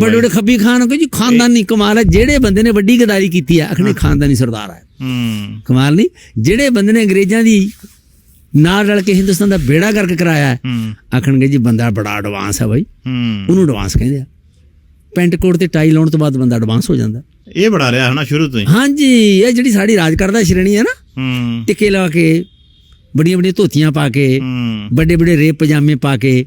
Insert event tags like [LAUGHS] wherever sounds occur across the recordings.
ਬੜੇ ਬੜੇ ਖੱਬੀ ਖਾਨ ਕੋ ਜੀ ਖਾਨਦਾਨੀ ਕਮਾਲ ਹੈ ਜਿਹੜੇ ਬੰਦੇ ਨੇ ਵੱਡੀ ਗਦਾਰੀ ਕੀਤੀ ਹੈ ਅਖਣੇ ਖਾਨਦਾਨੀ ਸਰਦਾਰ ਹੈ। ਹੂੰ। ਕਮਾਲ ਨਹੀਂ? ਜਿਹੜੇ ਬੰਦੇ ਨੇ ਅੰਗਰੇਜ਼ਾਂ ਦੀ ਨਾਲ ਰਲ ਕੇ ਹਿੰਦੁਸਤਾਨ ਦਾ ਬੇੜਾ ਕਰਕੇ ਕਰਾਇਆ ਹੈ ਆਖਣਗੇ ਜੀ ਬੰਦਾ ਬੜਾ ਐਡਵਾਂਸ ਹੈ ਬਾਈ। ਉਹਨੂੰ ਐਡਵਾਂਸ ਕਹਿੰਦੇ ਆ। ਪੈਂਟ ਕੋਟ ਤੇ ਟਾਈ ਲਾਉਣ ਤੋਂ ਬਾਅਦ ਬੰਦਾ ਐਡਵਾਂਸ ਹੋ ਜਾਂਦਾ। ਇਹ ਬੜਾ ਰਿਹਾ ਹਨਾ ਸ਼ੁਰੂ ਤੋਂ ਹੀ। ਹਾਂਜੀ ਇਹ ਜਿਹੜੀ ਸਾਡੀ ਰਾਜ ਕਰਦਾ ਸ਼੍ਰੇਣੀ ਹੈ ਨਾ ਟਿੱਕੇ ਲਾ ਕੇ ਬੜੀਆਂ ਬੜੀਆਂ ਧੋਤੀਆਂ ਪਾ ਕੇ ਵੱਡੇ ਵੱਡੇ ਰੇਪ ਪਜਾਮੇ ਪਾ ਕੇ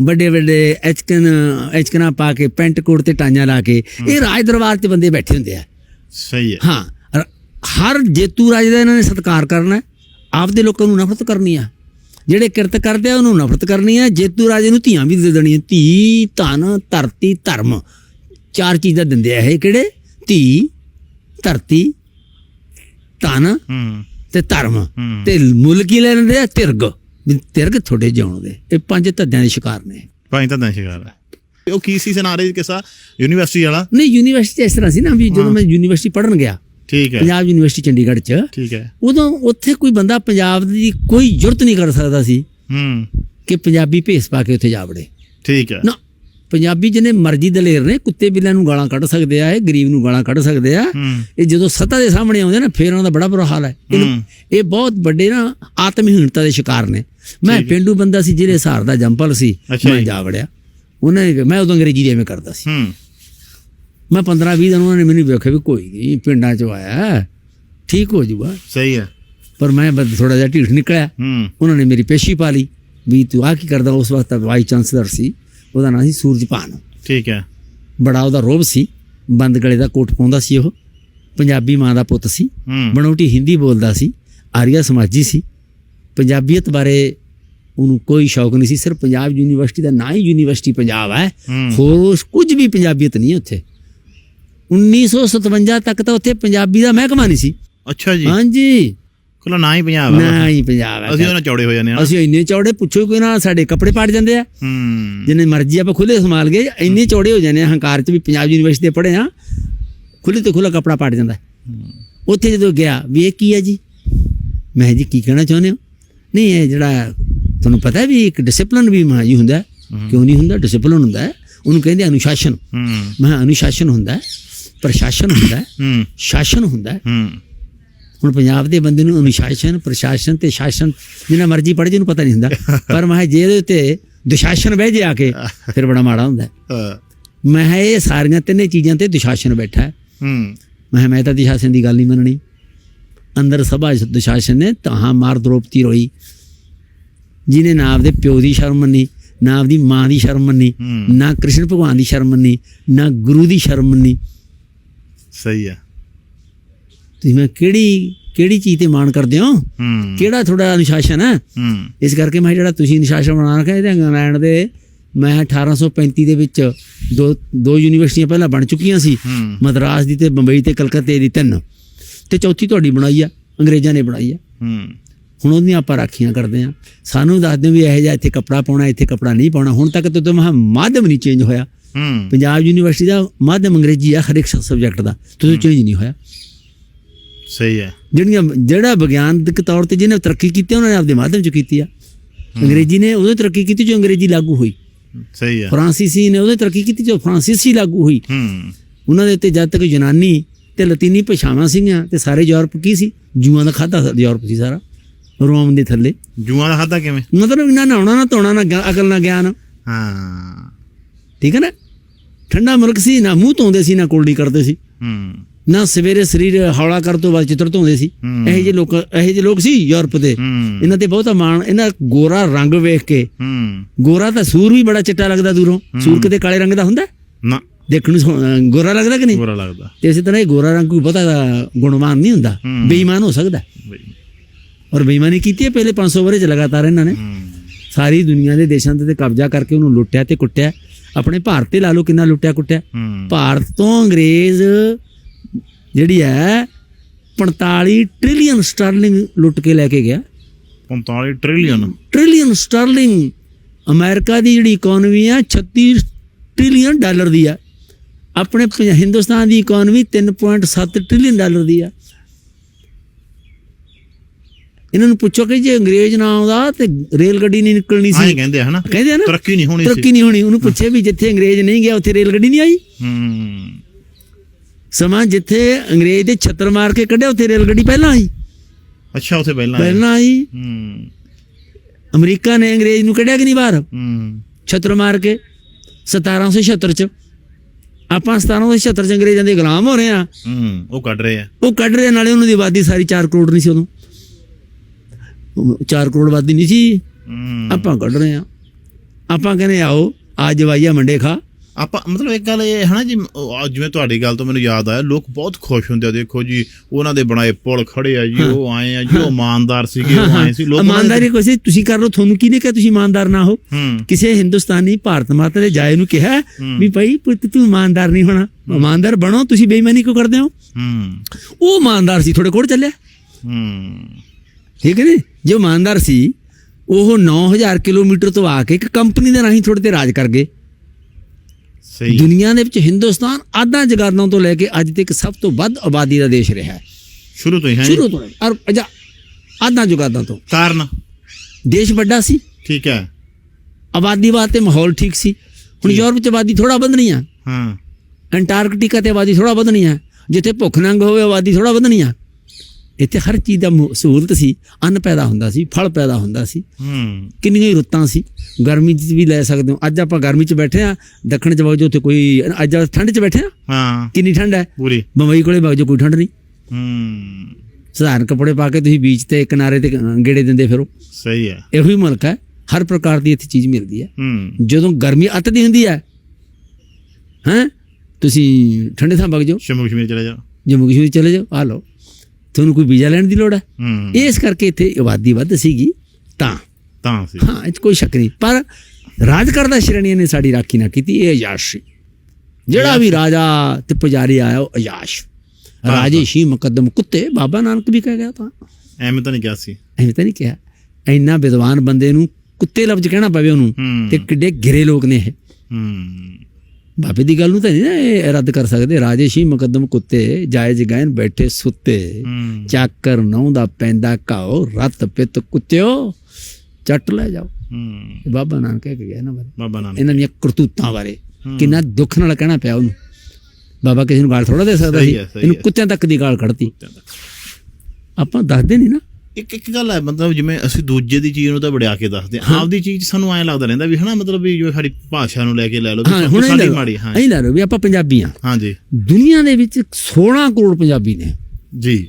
ਵੱਡੇ ਵੱਡੇ ਐਚਕਨ ਐਚਕਨਾ ਪਾ ਕੇ ਪੈਂਟ ਕੋਟ ਤੇ ਟਾਈਆਂ ਲਾ ਕੇ ਇਹ ਰਾਜ ਦਰਬਾਰ 'ਚ ਬੰਦੇ ਬੈਠੇ ਹੁੰਦੇ ਆ। ਸਹੀ ਹੈ। ਹਾਂ ਹਰ ਜੇਤੂ ਰਾਜ ਦਾ ਇਹਨਾਂ ਨੇ ਸਤਿਕਾਰ ਕਰਨਾ ਹੈ, ਆਪਦੇ ਲੋਕਾਂ ਨੂੰ ਨਫ਼ਰਤ ਕਰਨੀ ਆ। ਜਿਹੜੇ ਕਿਰਤ ਕਰਦੇ ਆ ਉਹਨੂੰ ਨਫ਼ਰਤ ਕਰਨੀ ਆ। ਜੇਤੂ ਰਾਜੇ ਨੂੰ ਧੀਆਂ ਵੀ ਦੇ ਦੇਣੀਆਂ। ਧੀ ਧਨ ਧਰਤੀ ਧਰਮ। ਚਾਰ ਚੀਜ਼ਾਂ ਦਿੰਦੇ ਆ। ਇਹ ਕਿਹੜੇ? ਧੀ ਧਰਤੀ ਧਨ ਹੂੰ। ਤੇ ਧਰਮ। ਹੂੰ। ਤੇ ਮੁੱਲ ਕੀ ਲੈ ਲੈਂਦੇ ਆ ਤਿਰਗ। ਵੀ ਤਿਰਗ ਥੋੜੇ ਜਿਉਣ ਦੇ ਇਹ ਪੰਜ ਧੱਦਿਆਂ ਦੇ ਸ਼ਿਕਾਰ ਨੇ। ਭਾਈ ਤਾਂ ਸ਼ਿਕਾਰ ਹੈ ਉਹ ਕੀ ਸੀ ਸਿਨਾਰੇ ਕਿਸਾ? ਯੂਨੀਵਰਸਿਟੀ ਵਾਲਾ? ਨਹੀਂ ਯੂਨੀਵਰਸਿਟੀ ਇਸ ਤਰ੍ਹਾਂ ਸੀ ਨਾ ਵੀ ਜਦੋਂ ਮੈਂ ਯੂਨੀਵਰਸਿਟੀ ਪੜਨ ਗਿਆ ਠੀਕ ਹੈ। ਪੰਜਾਬ ਯੂਨੀਵਰਸਿਟੀ ਚੰਡੀਗੜ੍ਹ 'ਚ ਠੀਕ ਹੈ। ਉਦੋਂ ਉੱਥੇ ਕੋਈ ਬੰਦਾ ਪੰਜਾਬ ਦੀ ਕੋਈ ਜ਼ਰੂਰਤ ਨਹੀਂ ਕਰ ਸਕਦਾ ਸੀ ਹੂੰ। ਕਿ ਪੰਜਾਬੀ ਭੇਸ ਪਾ ਕੇ ਉੱਥੇ ਜਾ ਵੜੇ। ਠੀਕ ਹੈ। ਨਾ ਪੰਜਾਬੀ ਜਿਹਨੇ ਮਰਜ਼ੀ ਦਲੇਰ ਨੇ ਕੁੱਤੇ ਬਿੱਲਿਆਂ ਨੂੰ ਗਾਲਾਂ ਕੱਢ ਸਕਦੇ ਆ ਇਹ ਗਰੀਬ ਨੂੰ ਗਾਲਾਂ ਕੱਢ ਸਕਦੇ ਆ ਇਹ ਜਦੋਂ ਸੱਤਾ ਦੇ ਸਾਹਮਣੇ ਆਉਂਦੇ ਨਾ ਫੇਰ ਉਹਨਾਂ ਦਾ ਬੜਾ ਬੁਰਾ ਹਾਲ ਹੂੰ। ਇਹ ਬਹੁਤ ਵੱਡੇ ਨਾ ਆਤਮਹੀਣਤਾ ਦੇ ਸ਼ਿਕਾਰ ਨੇ। ਮੈਂ ਪਿੰਡੂ ਬੰਦਾ ਸੀ ਜਿਹੜੇ ਸਹਾਰ ਦਾ ਜੰਪਲ ਸੀ ਮੈਂ ਜੀ। ਵੜਿਆ। ਉਹਨਾਂ ਮੈਂ ਉਦੋਂ ਅੰਗਰੇਜ਼ੀ ਦੇ ਐਵੇਂ ਕਰਦਾ ਸੀ। ਹੂੰ। ਮੈਂ 15 20 ਦਿਨ ਉਹਨਾਂ ਨੇ ਮੈਨੂੰ ਵੇਖਿਆ ਵੀ ਕੋਈ ਨਹੀਂ ਪਿੰਡਾਂ ਚੋਂ ਆਇਆ ਠੀਕ ਹੋ ਜੂਗਾ। ਸਹੀ ਹੈ। ਪਰ ਮੈਂ ਥੋੜਾ ਜਿਹਾ ਢੀਠ ਨਿਕਲਿਆ। ਉਹਨਾਂ ਨੇ ਮੇਰੀ ਪੇਸ਼ੀ ਪਾ ਲਈ ਵੀ ਤੂੰ ਆ ਕੀ ਕਰਦਾ ਉਸ ਵਕਤ ਵਾਈ ਚਾਂਸਲਰ ਸੀ। ਉਹਦਾ ਨਾਂ ਸੀ ਸੂਰਜਪਾਨ। ਠੀਕ ਹੈ। ਬੜਾ ਉਹਦਾ ਰੋਬ ਸੀ। ਬੰਦ ਗਲੇ ਦਾ ਕੋਟ ਪਾਉਂਦਾ ਸੀ ਉਹ। ਪੰਜਾਬੀ ਮਾਂ ਦਾ ਪੁੱਤ ਸੀ। ਬਣੋਟੀ ਹਿੰਦੀ ਬੋਲਦਾ ਸੀ। ਆਰੀਆ ਸਮਾਜੀ ਸੀ। ਪੰਜਾਬੀਅਤ ਬਾਰੇ ਉਹਨੂੰ ਕੋਈ ਸ਼ੌਕ ਨਹੀਂ ਸੀ ਸਿਰਫ ਪੰਜਾਬ ਯੂਨੀਵਰਸਿਟੀ ਦਾ ਨਾਂ ਹੀ ਯੂਨੀਵਰਸਿਟੀ ਪੰਜਾਬ ਹੈ। ਹੂੰ। ਹੋਰ ਕੁਝ ਵੀ ਪੰਜਾਬੀਅਤ ਨਹੀਂ ਹੈ ਉੱਥੇ। 1957 ਤੱਕ ਤਾਂ ਉੱਥੇ ਪੰਜਾਬੀ ਦਾ ਮਹਿਕਮਾ ਨਹੀਂ ਸੀ। ਅੱਛਾ ਜੀ। ਹਾਂਜੀ। ਕੋਲ ਨਾ ਹੀ ਪੰਜਾਬ ਆ ਨਾ ਹੀ ਪੰਜਾਬ ਹੈ। ਅਸੀਂ ਉਹਨਾਂ ਚੌੜੇ ਹੋ ਜਾਂਦੇ ਹਾਂ। ਅਸੀਂ ਇੰਨੇ ਚੌੜੇ ਪੁੱਛੋ ਕੋਈ ਨਾ ਸਾਡੇ ਕੱਪੜੇ ਪਾੜ ਜਾਂਦੇ ਆ। ਹੂੰ। ਜਿੰਨੇ ਮਰਜ਼ੀ ਆਪਾਂ ਖੁੱਲੇ ਸੰਭਾਲ ਗਏ ਇੰਨੇ ਚੌੜੇ ਹੋ ਜਾਂਦੇ ਆ ਹੰਕਾਰ ਚ ਵੀ ਪੰਜਾਬ ਯੂਨੀਵਰਸਿਟੀ ਦੇ ਪੜ੍ਹੇ ਆ ਖੁੱਲੇ ਤੇ ਖੁੱਲਾ ਕੱਪੜਾ ਪਾੜ ਜਾਂਦਾ। ਉੱਥੇ ਜਦੋਂ ਗਿਆ ਵੀ ਇਹ ਕੀ ਹੈ ਜੀ? ਮੈਂ ਜੀ ਕੀ ਕਹਿਣਾ ਚਾਹੁੰਦੇ ਹੋ? ਨਹੀਂ ਇਹ ਜਿਹੜਾ ਤੁਹਾਨੂੰ ਪਤਾ ਵੀ ਇੱਕ ਡਿਸਪਲਿਨ ਵੀ ਮਾਂ ਜੀ ਹੁੰਦਾ। ਕਿਉਂ ਨਹੀਂ ਹੁੰਦਾ? ਡਿਸਪਲਿਨ ਹੁੰਦਾ ਉਹਨੂੰ ਕਹਿੰਦੇ ਅਨੁਸ਼ਾਸਨ। ਮੈਂ ਅਨੁਸ਼ਾਸਨ ਹੁੰਦਾ ਪ੍ਰਸ਼ਾਸਨ ਹੁੰਦਾ ਸ਼ਾਸਨ ਹੁੰਦਾ ਹੁਣ ਪੰਜਾਬ ਦੇ ਬੰਦੇ ਨੂੰ ਅਨੁਸ਼ਾਸਨ ਪ੍ਰਸ਼ਾਸਨ ਤੇ ਸ਼ਾਸਨ ਜਿੰਨਾ ਮਰਜ਼ੀ ਪੜ੍ਹ ਜਿਹਨੂੰ ਪਤਾ ਨਹੀਂ ਹੁੰਦਾ। [LAUGHS] ਪਰ ਮੈਂ ਜੇ ਇਹਦੇ ਉੱਤੇ ਦੁਸ਼ਾਸਨ ਬਹਿ ਜੇ ਆ ਕੇ ਫਿਰ ਬੜਾ ਮਾੜਾ ਹੁੰਦਾ ਮੈਂ ਇਹ ਸਾਰੀਆਂ ਤਿੰਨੇ ਚੀਜ਼ਾਂ ਤੇ ਦੁਸ਼ਾਸਨ ਬੈਠਾ ਮੈਂ ਮੈਂ ਤਾਂ ਦੁਸ਼ਾਸਨ ਦੀ ਗੱਲ ਨਹੀਂ ਮੰਨਣੀ। ਅੰਦਰ ਸਭਾ ਦੁਸ਼ਾਸਨ ਨੇ ਤਾਂ ਮਾਰ ਦਰੋਪਤੀ ਰੋਈ। ਜਿਹਨੇ ਨਾ ਆਪਦੇ ਪਿਓ ਦੀ ਸ਼ਰਮ ਮੰਨੀ ਨਾ ਆਪਦੀ ਮਾਂ ਦੀ ਸ਼ਰਮ ਮੰਨੀ ਨਾ ਕ੍ਰਿਸ਼ਨ ਭਗਵਾਨ ਦੀ ਸ਼ਰਮ ਮੰਨੀ ਨਾ ਗੁਰੂ ਦੀ ਸ਼ਰਮ ਮੰਨੀ। ਸਹੀ ਹੈ। ਤੁਸੀਂ ਮੈਂ ਕਿਹੜੀ ਕਿਹੜੀ ਚੀਜ਼ ਤੇ ਮਾਣ ਕਰਦੇ ਹੋ? ਕਿਹੜਾ ਤੁਹਾਡਾ ਅਨੁਸ਼ਾਸਨ ਹੈ? ਇਸ ਕਰਕੇ ਮੈਂ ਜਿਹੜਾ ਤੁਸੀਂ ਅਨੁਸ਼ਾਸਨ ਬਣਾ ਰੱਖਿਆ ਇਹਦੇ ਇੰਗਲੈਂਡ ਦੇ ਮੈਂ 1835 ਦੇ ਵਿੱਚ ਦੋ ਦੋ ਯੂਨੀਵਰਸਿਟੀਆਂ ਪਹਿਲਾਂ ਬਣ ਚੁੱਕੀਆਂ ਸੀ। ਮਦਰਾਸ ਦੀ ਤੇ ਬੰਬਈ ਤੇ ਕਲਕੱਤੇ ਦੀ ਤਿੰਨ। ਤੇ ਚੌਥੀ ਤੁਹਾਡੀ ਬਣਾਈ ਆ ਅੰਗਰੇਜ਼ਾਂ ਨੇ ਬਣਾਈ ਆ। ਹੁਣ ਉਹਦੀਆਂ ਆਪਾਂ ਰਾਖੀਆਂ ਕਰਦੇ ਆ ਸਾਨੂੰ ਦੱਸ ਦਿਓ ਵੀ ਇਹੋ ਜਿਹਾ ਇੱਥੇ ਕੱਪੜਾ ਪਾਉਣਾ ਇੱਥੇ ਕੱਪੜਾ ਨਹੀਂ ਪਾਉਣਾ। ਹੁਣ ਤੱਕ ਤਾਂ ਤੁਮ ਮਾਧਿਅਮ ਨਹੀਂ ਚੇਂਜ ਹੋਇਆ। ਪੰਜਾਬ ਯੂਨੀਵਰਸਿਟੀ ਦਾ ਮਾਧਿਅਮ ਅੰਗਰੇਜ਼ੀ ਆ ਹਰ ਇੱਕ ਸਬਜੈਕਟ ਦਾ। ਤੁਸੀਂ ਚੇਂਜ ਨਹੀਂ ਹੋਇਆ। ਸਹੀ ਹੈ। ਜਿਹੜੀਆਂ ਜਿਹੜਾ ਵਿਗਿਆਨਿਕ ਤੌਰ ਤੇ ਜਿਹਨੇ ਤਰੱਕੀ ਕੀਤੀ ਉਹਨਾਂ ਨੇ ਆਪਦੇ ਮਾਧਿਅਮ ਚ ਕੀਤੀ ਆ। ਅੰਗਰੇਜ਼ੀ ਨੇ ਉਹਦੇ ਤਰੱਕੀ ਕੀਤੀ ਜੋ ਅੰਗਰੇਜ਼ੀ ਲਾਗੂ ਹੋਈ। ਸਹੀ ਹੈ। ਫਰਾਂਸੀਸੀ ਨੇ ਉਹਦੇ ਤਰੱਕੀ ਕੀਤੀ ਜੋ ਫਰਾਂਸੀਸੀ ਲਾਗੂ ਹੋਈ। ਹੂੰ। ਉਹਨਾਂ ਦੇ ਉੱਤੇ ਜਦ ਤੱਕ ਯੂਨਾਨੀ ਤੇ ਲਤੀਨੀ ਭਾਸ਼ਾਵਾਂ ਸੀਗੀਆਂ ਤੇ ਸਾਰੇ ਯੂਰਪ ਕੀ ਸੀ? ਜੂਆਂ ਦਾ ਖਾਦਾ ਯੂਰਪ ਸੀ ਸਾਰਾ। ਰੋਮ ਦੇ ਥੱਲੇ। ਜੂਆਂ ਦਾ ਖਾਦਾ ਕਿਵੇਂ? ਮਤਲਬ ਨਾ ਨਹਾਉਣਾ ਨਾ ਧੋਣਾ ਨਾ ਅਕਲ ਨਾ। ਗਿਆਨ ਹਾਂ। ਠੀਕ ਹੈ ਨਾ? ਠੰਡਾ ਮੁਲਕ ਸੀ ਨਾ ਮੂੰਹ ਧੋਂਦੇ ਸੀ ਨਾ ਕੁਲਡੀ ਕਰਦੇ ਸੀ। ਹੂੰ। ਨਾ ਸਵੇਰੇ ਸਰੀਰ ਹੌਲਾ ਕਰ ਤੋਂ ਬਾਅਦ ਚਿੱਤਰ ਧੋਂਦੇ ਸੀ। ਹੂੰ। ਇਹੋ ਜਿਹੇ ਲੋਕ ਇਹੋ ਜਿਹੇ ਲੋਕ ਸੀ ਯੂਰਪ ਦੇ। ਹੂੰ। ਇਹਨਾਂ ਤੇ ਬਹੁਤਾ ਮਾਣ ਇਹਨਾਂ ਗੋਰਾ ਰੰਗ ਵੇਖ ਕੇ। ਹੂੰ। ਗੋਰਾ ਤਾਂ ਸੂਰ ਵੀ ਬੜਾ ਚਿੱਟਾ ਲੱਗਦਾ ਦੂਰੋਂ। ਸੂਰ ਕਿਤੇ ਕਾਲੇ ਰੰਗ ਦਾ ਹੁੰਦਾ? ਹੈ? ਨਾ। ਦੇਖਣ ਨੂੰ ਅਹ ਗੋਰਾ ਲੱਗਦਾ ਕਿ ਨਹੀਂ? ਬੁਰਾ ਲੱਗਦਾ। ਤੇ ਇਸੇ ਤਰ੍ਹਾਂ ਇਹ ਗੋਰਾ ਰੰਗ ਕੋਈ ਬਹੁਤਾ ਗੁਣਵਾਨ ਨਹੀਂ ਹੁੰਦਾ। ਬੇਈਮਾਨ ਹੋ ਸਕਦਾ। ਬਈ ਔਰ ਬੇਈਮਾਨੀ ਕੀਤੀ ਹੈ ਪਹਿਲੇ 500 ਵਰੇ ਚ ਲਗਾਤਾਰ ਇਹਨਾਂ ਨੇ। ਸਾਰੀ ਦੁਨੀਆ ਦੇ ਦੇਸ਼ਾਂ ਤੇ ਕਬਜ਼ਾ ਕਰਕੇ ਉਹਨੂੰ ਲੁੱਟਿਆ ਤੇ ਕੁੱਟਿਆ। ਆਪਣੇ ਭਾਰਤ ਤੇ ਲਾ ਲਓ ਕਿੰਨਾ ਲੁੱਟਿਆ ਕੁੱਟਿਆ। ਭਾਰਤ ਤੋਂ ਅੰਗਰੇਜ਼ ਜਿਹੜੀ ਹੈ 45 ਟ੍ਰਿਲੀਅਨ ਸਟਰਲਿੰਗ ਲੁੱਟ ਕੇ ਲੈ ਕੇ ਗਿਆ। 45 ਟ੍ਰਿਲੀਅਨ ਟ੍ਰਿਲੀਅਨ ਸਟਰਲਿੰਗ ਅਮਰੀਕਾ ਦੀ ਜਿਹੜੀ ਇਕਨੋਮੀ ਆ 36 ਟ੍ਰਿਲੀਅਨ ਡਾਲਰ ਦੀ ਆ। ਆਪਣੇ ਹਿੰਦੁਸਤਾਨ ਦੀ ਇਕਨੋਮੀ 3.7 ਟ੍ਰਿਲੀਅਨ ਡਾਲਰ ਦੀ ਆ। ਇਹਨਾਂ ਨੂੰ ਪੁੱਛੋ ਕਿ ਜੇ ਅੰਗਰੇਜ਼ ਨਾ ਆਉਂਦਾ ਤੇ ਰੇਲ ਗੱਡੀ ਨਹੀਂ ਨਿਕਲਣੀ ਹਾਂ ਸੀ ਕਹਿੰਦੇ ਹਨਾ। ਕਹਿੰਦੇ ਆ ਨਾ। ਤਰੱਕੀ ਨਹੀਂ ਹੋਣੀ ਸੀ। ਤਰੱਕੀ ਨਹੀਂ ਹੋਣੀ। ਉਹਨੂੰ ਪੁੱਛੇ ਵੀ ਜਿੱਥੇ ਅੰਗਰੇਜ਼ ਨਹੀਂ ਗਿਆ ਉੱਥੇ ਰੇਲ ਗੱਡੀ ਨਹੀਂ ਆਈ? ਹੂੰ। ਸਮਾਂ ਜਿੱਥੇ ਅੰਗਰੇਜ਼ ਦੇ ਛੱਤਰ ਮਾਰ ਕੇ ਕੱਢਿਆ ਉੱਥੇ ਰੇਲ ਗੱਡੀ ਪਹਿਲਾਂ ਆਈ। ਅੱਛਾ ਉੱਥੇ ਪਹਿਲਾਂ। ਪਹਿਲਾਂ ਆਈ। ਹੂੰ। ਅਮਰੀਕਾ ਨੇ ਅੰਗਰੇਜ਼ ਨੂੰ ਕੱਢਿਆ ਕਿ ਨਹੀਂ ਬਾਹਰ? ਹੂੰ। ਛੱਤਰ ਮਾਰ ਕੇ। 1776 ਚ। ਆਪਾਂ 1776 ਚ ਅੰਗਰੇਜ਼ਾਂ ਦੇ ਗੁਲਾਮ ਹੋ ਰਹੇ ਆ ਹੂੰ ਉਹ ਕੱਢ ਰਹੇ ਆ। ਉਹ ਕੱਢ ਰਹੇ ਨਾਲੇ ਉਹਨਾਂ ਦੀ ਆਬਾਦੀ ਸਾਰੀ 4 ਕਰੋੜ ਨਹੀਂ ਸੀ ਉਦੋਂ। 4 ਕਰੋੜ ਆਬਾਦੀ ਨਹੀਂ ਸੀ। ਆਪਾਂ ਕੱਢ ਰਹੇ ਆ ਆਪਾਂ ਕਹਿੰਦੇ ਆਓ ਆ ਜਵਾਈਆ ਮੰਡੇ ਖਾ। ਆਪਾਂ ਮਤਲਬ ਇੱਕ ਗੱਲ ਇਹ ਹੈ ਨਾ ਜੀ ਜਿਵੇਂ ਤੁਹਾਡੀ ਗੱਲ ਤੋਂ ਮੈਨੂੰ ਯਾਦ ਆਇਆ ਲੋਕ ਬਹੁਤ ਖੁਸ਼ ਹੁੰਦੇ ਆ ਦੇਖੋ ਜੀ ਉਹਨਾਂ ਦੇ ਬਣਾਏ ਪੁਲ ਖੜੇ ਆ ਜੀ ਉਹ ਆਏ ਆ ਜੀ ਉਹ ਇਮਾਨਦਾਰ ਸੀਗੇ ਉਹ ਆਏ ਸੀ। ਲੋਕ ਇਮਾਨਦਾਰੀ ਕੋਈ ਤੁਸੀਂ ਕਰ ਲਓ ਤੁਹਾਨੂੰ ਕਿਹਨੇ ਕਿਹਾ ਤੁਸੀਂ ਇਮਾਨਦਾਰ ਨਾ ਹੋ? ਕਿਸੇ ਹਿੰਦੁਸਤਾਨੀ ਭਾਰਤ ਮਾਤਾ ਦੇ ਜਾਏ ਨੂੰ ਕਿਹਾ। ਵੀ ਭਾਈ ਪੁੱਤ ਤੂੰ ਇਮਾਨਦਾਰ ਨਹੀਂ ਹੋਣਾ। ਇਮਾਨਦਾਰ ਬਣੋ ਤੁਸੀਂ ਬੇਈਮਾਨੀ ਕਿਉਂ ਕਰਦੇ ਹੋ? ਹੂੰ। ਉਹ ਇਮਾਨਦਾਰ ਸੀ ਤੁਹਾਡੇ ਕੋਲ ਚੱਲਿਆ। ਹੂੰ। ਠੀਕ ਹੈ ਨੀ? ਜੋ ਇਮਾਨਦਾਰ ਸੀ ਉਹ 9000 ਕਿਲੋਮੀਟਰ ਤੋਂ ਆ ਕੇ ਇੱਕ ਕੰਪਨੀ ਦੇ ਰਾਹੀਂ ਤੁਹਾਡੇ ਤੇ ਰਾਜ ਕਰ ਗਏ। ਸਹੀ। ਦੁਨੀਆ ਦੇ ਵਿੱਚ ਹਿੰਦੁਸਤਾਨ ਆਦਾਂ ਜਗਾਰਾਂ ਤੋਂ ਲੈ ਕੇ ਅੱਜ ਤੱਕ ਸਭ ਤੋਂ ਵੱਧ ਆਬਾਦੀ ਦਾ ਦੇਸ਼ ਰਿਹਾ ਹੈ। ਸ਼ੁਰੂ ਤੋਂ ਹੀ ਹੈ ਜੀ? ਸ਼ੁਰੂ ਤੋਂ ਔਰ ਅਜਾ ਆਦਾਂ ਜਗਾਰਾਂ ਤੋਂ। ਕਾਰਨ? ਦੇਸ਼ ਵੱਡਾ ਸੀ। ਠੀਕ ਹੈ। ਆਬਾਦੀ ਵਾਸਤੇ ਮਾਹੌਲ ਠੀਕ ਸੀ। ਹੁਣ ਯੂਰਪ ਚ ਆਬਾਦੀ ਥੋੜਾ ਵਧਣੀ ਆ। ਹਾਂ। ਅੰਟਾਰਕਟਿਕਾ ਤੇ ਆਬਾਦੀ ਥੋੜਾ ਵਧਣੀ ਆ। ਜਿੱਥੇ ਭੁੱਖ ਨੰਗ ਹੋਵੇ ਆਬਾਦੀ ਥੋੜਾ ਵਧਣੀ ਆ। ਇੱਥੇ ਹਰ ਚੀਜ਼ ਦਾ ਸਹੂਲਤ ਸੀ ਅੰਨ ਪੈਦਾ ਹੁੰਦਾ ਸੀ ਫਲ ਪੈਦਾ ਹੁੰਦਾ ਸੀ। ਹੂੰ। ਕਿੰਨੀਆਂ ਹੀ ਰੁੱਤਾਂ ਸੀ। ਗਰਮੀ 'ਚ ਵੀ ਲੈ ਸਕਦੇ ਹੋ। ਅੱਜ ਆਪਾਂ ਗਰਮੀ 'ਚ ਬੈਠੇ ਆ ਦੱਖਣ 'ਚ ਵਗ ਜਾਓ ਉੱਥੇ ਕੋਈ ਅੱਜ ਠੰਡ 'ਚ ਬੈਠੇ ਆ ਹਾਂ। ਕਿੰਨੀ ਠੰਡ ਹੈ? ਪੂਰੀ। ਬੰਬਈ ਕੋਲੇ ਵਗ ਜਾਓ ਕੋਈ ਠੰਡ ਨਹੀਂ। ਹੂੰ। ਸਧਾਰਨ ਕੱਪੜੇ ਪਾ ਕੇ ਤੁਸੀਂ ਬੀਚ ਤੇ ਕਿਨਾਰੇ ਤੇ ਗੇੜੇ ਦਿੰਦੇ ਫਿਰੋ। ਸਹੀ ਹੈ। ਇਹੋ ਹੀ ਮੁਲਕ ਹੈ। ਹਰ ਪ੍ਰਕਾਰ ਦੀ ਇੱਥੇ ਚੀਜ਼ ਮਿਲਦੀ ਹੈ। ਹੂੰ। ਜਦੋਂ ਗਰਮੀ ਅੱਤ ਦੀ ਹੁੰਦੀ ਹੈ ਹੈਂ? ਤੁਸੀਂ ਠੰਡੇ ਥਾਂ ਵਗ ਜਾਓ। ਸ਼ੰਭੂ ਕਸ਼ਮੀਰ ਚਲੇ ਜਾ ਜੰਮੂ ਕਸ਼ਮੀਰ ਚਲੇ ਜਾਓ। ਆ ਲਓ। ਤੁਹਾਨੂੰ ਕੋਈ ਵੀਜ਼ਾ ਲੈਣ ਦੀ ਲੋੜ ਹੈ? ਇਸ ਕਰਕੇ ਇੱਥੇ ਆਬਾਦੀ ਵੱਧ ਸੀਗੀ। ਤਾਂ। ਤਾਂ ਸੀ। ਹਾਂ ਇਹ ਕੋਈ ਸ਼ੱਕ ਨਹੀਂ। ਪਰ ਰਾਜ ਕਰਦਾ ਸ਼੍ਰੇਣੀਆਂ ਨੇ ਸਾਡੀ ਰਾਖੀ ਨਾ ਕੀਤੀ ਇਹ ਅਯਾਸ਼ ਜਿਹੜਾ ਵੀ ਰਾਜਾ ਤੇ ਪੁਜਾਰੀ ਆਇਆ ਉਹ ਅਯਾਸ਼। ਰਾਜੇ ਸ਼ੀ ਮੁਕੱਦਮ ਕੁੱਤੇ ਬਾਬਾ ਨਾਨਕ ਵੀ ਕਹਿ ਗਿਆ ਤਾਂ। ਐਵੇਂ ਤਾਂ ਨਹੀਂ ਕਿਹਾ ਸੀ। ਐਵੇਂ ਤਾਂ ਨਹੀਂ ਕਿਹਾ। ਇੰਨਾ ਵਿਦਵਾਨ ਬੰਦੇ ਨੂੰ ਕੁੱਤੇ ਲਫ਼ਜ਼ ਕਹਿਣਾ ਪਵੇ ਉਹਨੂੰ ਤੇ ਕਿੱਡੇ ਗਿਰੇ ਲੋਕ ਨੇ ਇਹ। ਹੂੰ। ਬਾਬੇ ਦੀ ਗੱਲ ਨੂੰ ਤਾਂ ਨਹੀਂ ਨਾ ਇਹ ਰੱਦ ਕਰ ਸਕਦੇ। ਰਾਜੇ ਸ਼ੀ ਮੁਕੱਦਮ ਕੁੱਤੇ ਜਾਇਜ਼ ਗਾਇਨ ਬੈਠੇ ਸੁੱਤੇ। ਚਾਕਰ ਨੌ ਦਾ ਪੈਂਦਾ ਘਾਓ ਰਤ ਪਿੱਤ ਕੁੱਤਿਓ ਚੱਟ ਲੈ ਜਾਓ। ਹੂੰ। ਬਾਬਾ ਨਾਨਕ ਕਹਿ ਗਿਆ ਨਾ ਬਾਰੇ ਬਾਬਾ ਨਾਨਕ। ਇਹਨਾਂ ਦੀਆਂ ਕਰਤੂਤਾਂ ਬਾਰੇ। ਕਿੰਨਾ ਦੁੱਖ ਨਾਲ ਕਹਿਣਾ ਪਿਆ ਉਹਨੂੰ। ਬਾਬਾ ਕਿਸੇ ਨੂੰ ਗਾਲ ਥੋੜਾ ਦੇ ਸਕਦਾ ਸੀ। ਇਹਨੂੰ। ਕੁੱਤਿਆਂ ਤੱਕ ਦੀ ਗਾਲ ਕੱਢਤੀ। ਆਪਾਂ ਦੱਸਦੇ ਨਹੀਂ ਨਾ। ਇੱਕ ਇੱਕ ਗੱਲ ਹੈ ਮਤਲਬ ਜਿਵੇਂ ਅਸੀਂ ਦੂਜੇ ਦੀ ਚੀਜ਼ ਨੂੰ ਤਾਂ ਵੜਿਆ ਕੇ ਦੱਸਦੇ ਹਾਂ। ਆਪਦੀ ਚੀਜ਼ ਸਾਨੂੰ ਐਂ ਲੱਗਦਾ ਰਹਿੰਦਾ ਵੀ ਹਨਾ ਮਤਲਬ ਵੀ ਜਿਵੇਂ ਸਾਡੀ ਭਾਸ਼ਾ ਨੂੰ ਲੈ ਕੇ ਲੈ ਲਓ ਵੀ ਹਾਂ ਸਾਡੀ ਮਾੜੀ ਹਾਂ। ਇਹ ਲੈ ਲਓ ਵੀ ਆਪਾਂ ਪੰਜਾਬੀ ਆ ਹਾਂਜੀ। ਦੁਨੀਆ ਦੇ ਵਿੱਚ 16 ਕਰੋੜ ਪੰਜਾਬੀ ਨੇ। ਜੀ।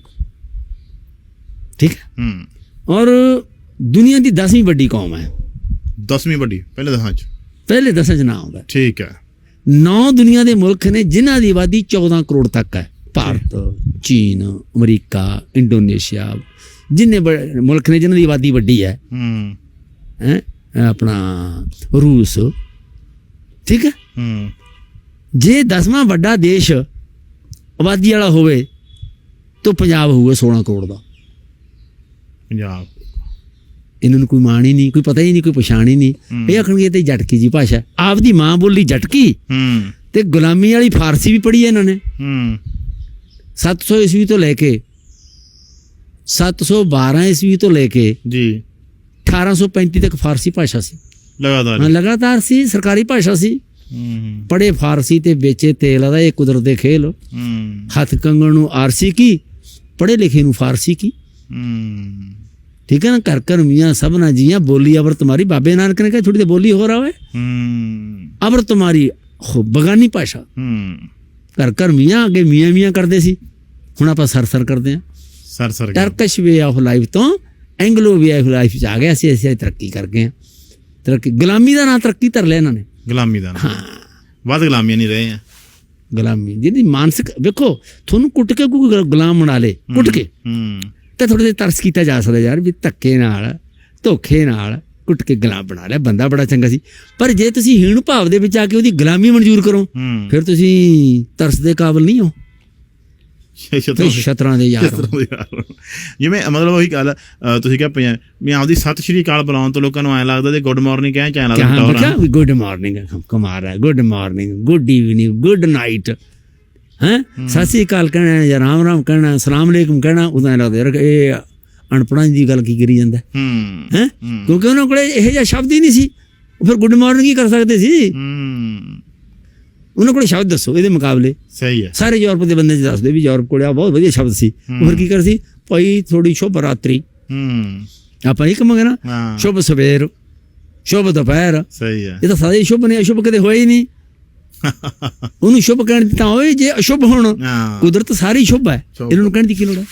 ਠੀਕ ਹੈ? ਹੂੰ। ਔਰ ਦੁਨੀਆ ਦੀ 10ਵੀਂ ਵੱਡੀ ਕੌਮ ਹੈ। 10ਵੀਂ ਵੱਡੀ ਪਹਿਲੇ ਦਹਾਂ ਚ। ਪਹਿਲੇ 10 ਚ ਨਾ ਆਉਂਦਾ। ਠੀਕ ਹੈ। ਨੌ ਦੁਨੀਆ ਦੇ ਮੁਲਕ ਨੇ ਜਿਨ੍ਹਾਂ ਦੀ ਆਬਾਦੀ 14 ਕਰੋੜ ਤੱਕ ਹੈ ਭਾਰਤ। ਚੀਨ ਅਮਰੀਕਾ ਇੰਡੋਨੇਸ਼ੀਆ ਜਿੰਨੇ ਮੁਲਕ ਨੇ ਜਿਨ੍ਹਾਂ ਦੀ ਆਬਾਦੀ ਵੱਡੀ ਹੈ। ਹੂੰ। ਹੈ? ਆਪਣਾ ਰੂਸ ਠੀਕ ਹੈ? ਹੂੰ। ਜੇ 10ਵਾਂ ਵੱਡਾ ਦੇਸ਼ ਆਬਾਦੀ ਵਾਲਾ ਹੋਵੇ ਤਾਂ ਪੰਜਾਬ ਹੋਊਗਾ 16 ਕਰੋੜ ਦਾ। ਪੰਜਾਬ। ਇਹਨਾਂ ਨੂੰ ਕੋਈ ਮਾਣ ਹੀ ਨਹੀਂ ਕੋਈ ਪਤਾ ਹੀ ਨਹੀਂ ਕੋਈ ਪਛਾਣ ਹੀ ਨਹੀਂ। ਇਹ ਆਖਣਗੇ ਇਹ ਤੇ ਜਟਕੀ ਜੀ ਭਾਸ਼ਾ ਆਪਦੀ ਮਾਂ ਬੋਲੀ ਜਟਕੀ ਹੂੰ। ਤੇ ਗੁਲਾਮੀ ਵਾਲੀ ਫਾਰਸੀ ਵੀ ਪੜ੍ਹੀ ਹੈ ਇਹਨਾਂ ਨੇ। ਹੂੰ। 700 ਈਸਵੀ ਤੋਂ ਲੈ ਕੇ 712 ਈਸਵੀ ਤੋਂ ਲੈ ਕੇ ਜੀ। 1835 ਤੱਕ ਫਾਰਸੀ ਭਾਸ਼ਾ ਸੀ। ਲਗਾਤਾਰ। ਹਾਂ ਲਗਾਤਾਰ ਸੀ ਸਰਕਾਰੀ ਭਾਸ਼ਾ ਸੀ। ਹੂੰ ਪੜੇ ਫਾਰਸੀ ਤੇ ਵੇਚੇ ਤੇਲ ਦਾ ਇਹ ਕੁਦਰਤ ਦੇ ਖੇਲ। ਹੂੰ। ਹੱਥ ਕੰਗਣ ਨੂੰ ਆਰਸੀ ਕੀ ਪੜੇ ਲਿਖੇ ਨੂੰ ਫਾਰਸੀ ਕੀ। ਹੂੰ। ਠੀਕ ਹੈ ਨਾ ਕਰ ਕਰ ਮੀਆਂ ਸਭਨਾ ਜੀਆਂ ਬੋਲੀ ਅਵਰ ਤੁਮਾਰੀ ਬਾਬੇ ਨਾਨਕ ਨੇ ਕਿਹਾ ਥੋੜੀ ਤੇ ਬੋਲੀ ਹੋ ਰਹਾ ਹੈ। ਹੂੰ ਅਵਰ ਤੁਮਾਰੀ ਖੋ ਬਗਾਨੀ ਭਾਸ਼ਾ। ਹੂੰ ਕਰ ਕਰ ਮੀਆਂ ਅੱਗੇ ਮੀਆਂ ਮੀਆਂ ਕਰਦੇ ਸੀ। ਹੁਣ ਆਪਾਂ ਸਰਸਰ ਕਰਦੇ ਆ ਸਰ ਸਰ ਗਿਆ। ਟਰਕਸ਼ ਵੇ ਆਫ ਲਾਈਫ ਤੋਂ ਐਂਗਲੋ ਵੇ ਆਫ ਲਾਈਫ ਚ ਆ ਗਏ। ਅਸੀਂ ਅਸੀਂ ਤਰੱਕੀ ਕਰ ਗਏ ਆ ਤਰੱਕੀ ਗੁਲਾਮੀ ਦਾ ਨਾਂ ਤਰੱਕੀ ਧਰ ਲਿਆ ਇਹਨਾਂ ਨੇ। ਗੁਲਾਮੀ ਦਾ ਨਾ। ਵੱਧ ਗੁਲਾਮੀਆਂ ਨਹੀਂ ਰਹੇ ਆ। ਗੁਲਾਮੀ। ਜਿਹਦੀ ਮਾਨਸਿਕ ਵੇਖੋ ਤੁਹਾਨੂੰ ਕੁੱਟ ਕੇ ਕੋਈ ਗੁਲਾਮ ਬਣਾ ਲੇ। ਕੁੱਟ ਕੇ। ਹੂੰ। ਤੇ ਥੋੜੇ ਜਿਹਾ ਤਰਸ ਕੀਤਾ ਜਾ ਸਕਦਾ ਯਾਰ ਵੀ ਧੱਕੇ ਨਾਲ ਧੋਖੇ ਨਾਲ। ਕੁੱਟ ਕੇ ਗੁਲਾਮ ਬਣਾ ਲਿਆ ਬੰਦਾ ਬੜਾ ਚੰਗਾ ਸੀ। ਪਰ ਜੇ ਤੁਸੀਂ ਹੀਣ ਭਾਵ ਦੇ ਵਿੱਚ ਆ ਕੇ ਉਹਦੀ ਗੁਲਾਮੀ ਮਨਜ਼ੂਰ ਕਰੋ ਫਿਰ ਤੁਸੀਂ ਤਰਸ ਦੇ ਕਾਬਿਲ ਨਹੀਂ ਹੋ। ਸ਼ਤਰੋਂ ਦੇ ਯਾਰ ਦੇ। ਜਿਵੇਂ ਮਤਲਬ ਉਹੀ ਗੱਲ ਤੁਸੀਂ ਕਿਹਾ ਪੰਜਾ ਵੀ ਆਪਦੀ ਸਤਿ ਸ਼੍ਰੀ ਅਕਾਲ ਬੁਲਾਉਣ ਤੋਂ ਲੋਕਾਂ ਨੂੰ ਐਂ ਲੱਗਦਾ ਤੇ ਗੁੱਡ ਮਾਰਨਿੰਗ ਕਹਿ ਚਾਹ ਲੱਗਦਾ ਕਹਾਂ? ਟੌਰ ਗੁੱਡ ਮਾਰਨਿੰਗ ਕੁਮਾਰ ਹੈ good morning good evening good night ਹੈ? ਸਤਿ ਸ੍ਰੀ ਅਕਾਲ ਕਹਿਣਾ ਜਾਂ ਰਾਮ ਰਾਮ ਕਹਿਣਾ ਸਲਾਮ ਅਲੈਕੁਮ ਕਹਿਣਾ ਉਦਾਂ ਲੱਗਦਾ ਯਾਰ ਇਹ ਅਣਪੜਾਂ ਦੀ ਗੱਲ ਕੀ ਕਰੀ ਜਾਂਦਾ? ਹੂੰ। ਕਿਉਂਕਿ ਉਹਨਾਂ ਕੋਲੇ ਇਹੋ ਜਿਹਾ ਸ਼ਬਦ ਹੀ ਨਹੀਂ ਸੀ। ਉਹ ਫਿਰ ਗੁੱਡ ਮਾਰਨਿੰਗ ਹੀ ਕਰ ਸਕਦੇ ਸੀ। ਹੂੰ। ਉਹਨਾਂ ਕੋਲੇ ਸ਼ਬਦ ਦੱਸੋ ਇਹਦੇ ਮੁਕਾਬਲੇ। ਸਹੀ ਹੈ। ਸਾਰੇ ਯੂਰਪ ਦੇ ਬੰਦੇ ਦੱਸਦੇ ਵੀ ਯੂਰਪ ਕੋਲੇ ਆ ਬਹੁਤ ਵਧੀਆ ਸ਼ਬਦ ਸੀ। ਉਹ ਫਿਰ ਕੀ ਕਰ ਸੀ? ਭਾਈ ਥੋੜੀ ਸ਼ੁਭ ਰਾਤਰੀ। ਹੂੰ। ਆਪਾਂ ਇਹ ਕਹਾਂਗੇ ਨਾ। ਸ਼ੁਭ ਸਵੇਰ ਸ਼ੁਭ ਦੁਪਹਿਰ। ਸਹੀ ਹੈ। ਇਹ ਤਾਂ ਸਾਰੇ ਸ਼ੁਭ ਨੇ ਅਸ਼ੁਭ ਕਦੇ ਹੋਏ ਹੀ ਨਹੀਂ। [LAUGHS] ਉਹਨੂੰ ਸ਼ੁਭ ਕਹਿਣ ਦੀ ਤਾਂ ਹੋਏ ਜੇ ਅਸ਼ੁਭ ਹੋਣ ਕੁਦਰਤ ਸਾਰੀ ਸ਼ੁਭ ਹੈ। ਇਹਨਾਂ ਨੂੰ ਕਹਿਣ ਦੀ ਕੀ ਲੋੜ ਹੈ?